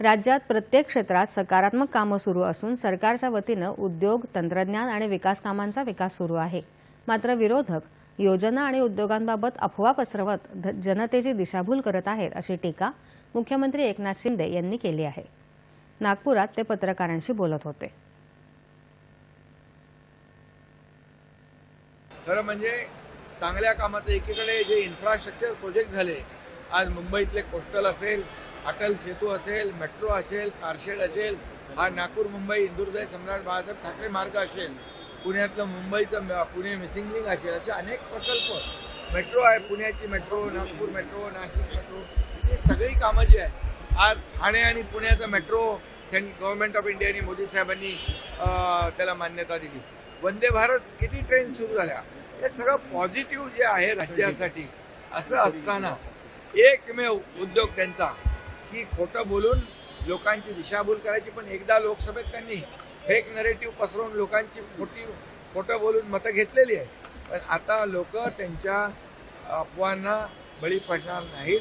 राज्यात प्रत्येक क्षेत्रात सकारात्मक कामं सुरू असून सरकारच्या वतीनं उद्योग तंत्रज्ञान आणि विकास कामांचा विकास सुरू आहे. मात्र विरोधक योजना आणि उद्योगांबाबत अफवा पसरवत जनतेची दिशाभूल करत आहेत अशी टीका मुख्यमंत्री एकनाथ शिंदे यांनी केली आहे. नागपुरात ते पत्रकारांशी बोलत होते. खरं म्हणजे चांगल्या कामाचं एकीकडे जे इन्फ्रास्ट्रक्चर प्रोजेक्ट झाले आज मुंबईतले कोस्टल असेल अटल सेतू असेल मेट्रो असेल कारशेड असेल हा नागपूर मुंबई इंदुरदय सम्राट बाळासाहेब ठाकरे मार्ग असेल पुण्यातलं मुंबईचं पुणे मिसिंग लिंक असेल असे अनेक प्रकल्प. मेट्रो आहे पुण्याची metro Nagpur metro Nashik metro ही सगळी कामं जी आहेत आज ठाणे आणि पुण्याचं मेट्रो सेंट गव्हर्नमेंट ऑफ इंडियाने मोदी साहेबांनी त्याला मान्यता दिली. वंदे भारत किती ट्रेन सुरू झाल्या? हे सगळं पॉझिटिव्ह जे आहे राज्यासाठी असं असताना एकमेव उद्योग त्यांचा की खोटं बोलून लोकांची दिशाभूल करायची पण एकदा लोकसभेत त्यांनी फेक नरेटिव्ह पसरवून लोकांची खोटी खोटं बोलून मतं घेतलेली आहे पण आता लोक त्यांच्या अफवांना बळी पडणार नाहीत.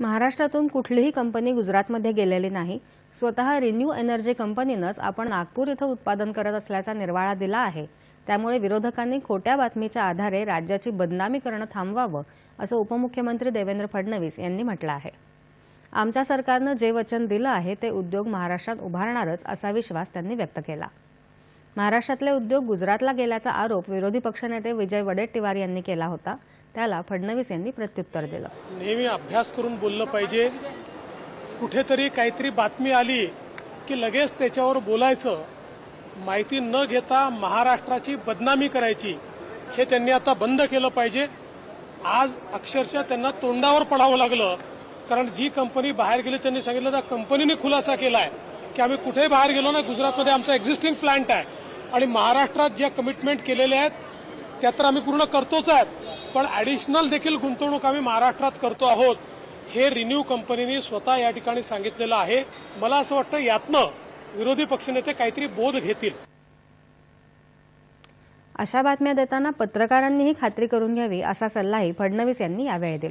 महाराष्ट्रातून कुठलीही कंपनी गुजरातमध्ये गेलेली नाही. स्वतः रिन्यू एनर्जी कंपनीनंच आपण नागपूर इथं उत्पादन करत असल्याचा निर्वाळा दिला आहे. त्यामुळे विरोधकांनी खोट्या बातमीच्या आधारे राज्याची बदनामी करणं थांबवावं असं उपमुख्यमंत्री देवेंद्र फडणवीस यांनी म्हटलं आहे. आमच्या सरकारनं जे वचन दिलं आहे ते उद्योग महाराष्ट्रात उभारणारच असा विश्वास त्यांनी व्यक्त केला. महाराष्ट्रातले उद्योग गुजरातला गेल्याचा आरोप विरोधी पक्षनेते विजय वडेट्टीवार यांनी केला होता त्याला फडणवीस यांनी प्रत्युत्तर दिलं. नेहमी अभ्यास करून बोललं पाहिजे. कुठेतरी काहीतरी बातमी आली की लगेच त्याच्यावर बोलायचं. माहिती न घेता महाराष्ट्राची बदनामी करायची हे त्यांनी आता बंद केलं पाहिजे. आज अक्षरशः त्यांना तोंडावर पडावं लागलं. कारण जी कंपनी बाहेर गेली त्यांनी सांगितलं त्या कंपनीने खुलासा केलाय की आम्ही कुठेही बाहेर गेलो ना गुजरातमध्ये आमचा एक्झिस्टिंग प्लांट आहे. आणि महाराष्ट्रात ज्या कमिटमेंट केलेल्या आहेत त्या तर आम्ही पूर्ण करतोच आहेत. पण ऍडिशनल देखील गुंतवणूक आम्ही महाराष्ट्रात करतो आहोत. हे रिन्यू कंपनीने स्वतः या ठिकाणी सांगितलेलं आहे. मला असं वाटतं यातनं विरोधी पक्षनेते काहीतरी बोध घेतील. अशा बातम्या देताना पत्रकारांनीही खात्री करून घ्यावी असा सल्लाही फडणवीस यांनी यावेळी दिला.